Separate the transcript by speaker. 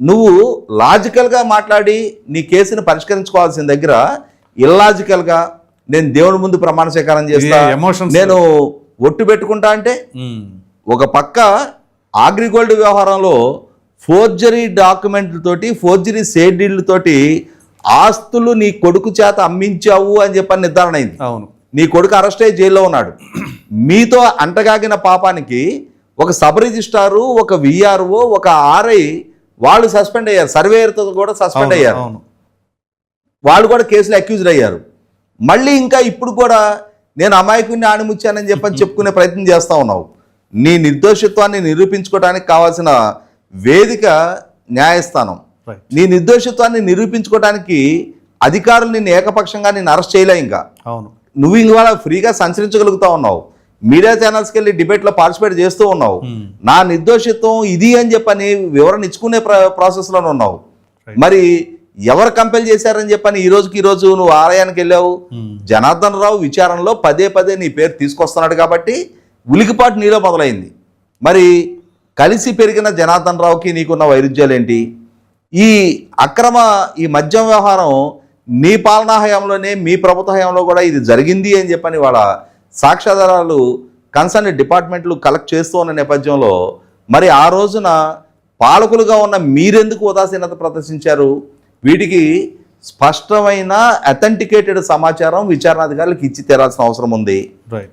Speaker 1: నువ్వు లాజికల్గా మాట్లాడి నీ కేసుని పరిష్కరించుకోవాల్సిన దగ్గర ఇల్లాజికల్గా నేను దేవుని ముందు ప్రమాణ స్వీకారం చేస్తా. నేను ఒట్టు పెట్టుకుంటా అంటే ఒక పక్క అగ్రిగోల్డ్ వ్యవహారంలో ఫోర్జరీ డాక్యుమెంట్ల తోటి ఫోర్జరీ తోటి ఆస్తులు నీ కొడుకు చేత అమ్మించావు అని చెప్పని నిర్ధారణ అయింది.
Speaker 2: అవును.
Speaker 1: నీ కొడుకు అరెస్ట్ అయ్యి జైల్లో ఉన్నాడు. మీతో అంటగాగిన పాపానికి ఒక సబ్ రిజిస్ట్రారు ఒక విఆర్ఓ ఒక ఆర్ఐ వాళ్ళు సస్పెండ్ అయ్యారు. సర్వేయర్తో కూడా సస్పెండ్ అయ్యారు. వాళ్ళు కూడా కేసులో అక్యూజ్డ్ అయ్యారు. మళ్ళీ ఇంకా ఇప్పుడు కూడా నేను అమాయకుడిని ఆణిముచ్చానని చెప్పని చెప్పుకునే ప్రయత్నం చేస్తా ఉన్నావు. నీ నిర్దోషిత్వాన్ని నిరూపించుకోవడానికి కావాల్సిన వేదిక న్యాయస్థానం. నీ నిర్దోషిత్వాన్ని నిరూపించుకోవడానికి అధికారులు నిన్ను ఏకపక్షంగా నేను అరెస్ట్ చేయలే ఇంకా.
Speaker 2: అవును.
Speaker 1: నువ్వు ఇవాళ ఫ్రీగా సంచరించగలుగుతా ఉన్నావు. మీడియా ఛానల్స్కి వెళ్ళి డిబేట్లో పార్టిసిపేట్ చేస్తూ ఉన్నావు.
Speaker 2: ఉమ్,
Speaker 1: నా నిర్దోషిత్వం ఇది అని చెప్పని వివరణ ఇచ్చుకునే ప్ర ప్రాసెస్లోనే ఉన్నావు. మరి ఎవరు కంపెల్ చేశారని చెప్పని ఈ రోజుకి ఈ రోజు నువ్వు ఆలయానికి వెళ్ళావు.
Speaker 2: ఉమ్,
Speaker 1: జనార్దన్ రావు విచారణలో పదే పదే నీ పేరు తీసుకొస్తున్నాడు కాబట్టి ఉలికిపాటు నీలో మొదలైంది. మరి కలిసి పెరిగిన జనార్దన్ రావుకి నీకున్న వైరుధ్యాలు ఏంటి ఈ అక్రమ ఈ మద్యం వ్యవహారం నీ పాలనా హయాంలోనే మీ ప్రభుత్వ హయాంలో కూడా ఇది జరిగింది అని చెప్పని వాళ్ళ సాక్ష్యాధారాలు కన్సర్న్ డిపార్ట్మెంట్లు కలెక్ట్ చేస్తూ ఉన్న నేపథ్యంలో మరి ఆ రోజున పాలకులుగా ఉన్న మీరెందుకు ఉదాసీనత ప్రదర్శించారు? వీటికి స్పష్టమైన అథెంటికేటెడ్ సమాచారం విచారణాధికారులకు ఇచ్చి తీరాల్సిన అవసరం ఉంది.
Speaker 2: రైట్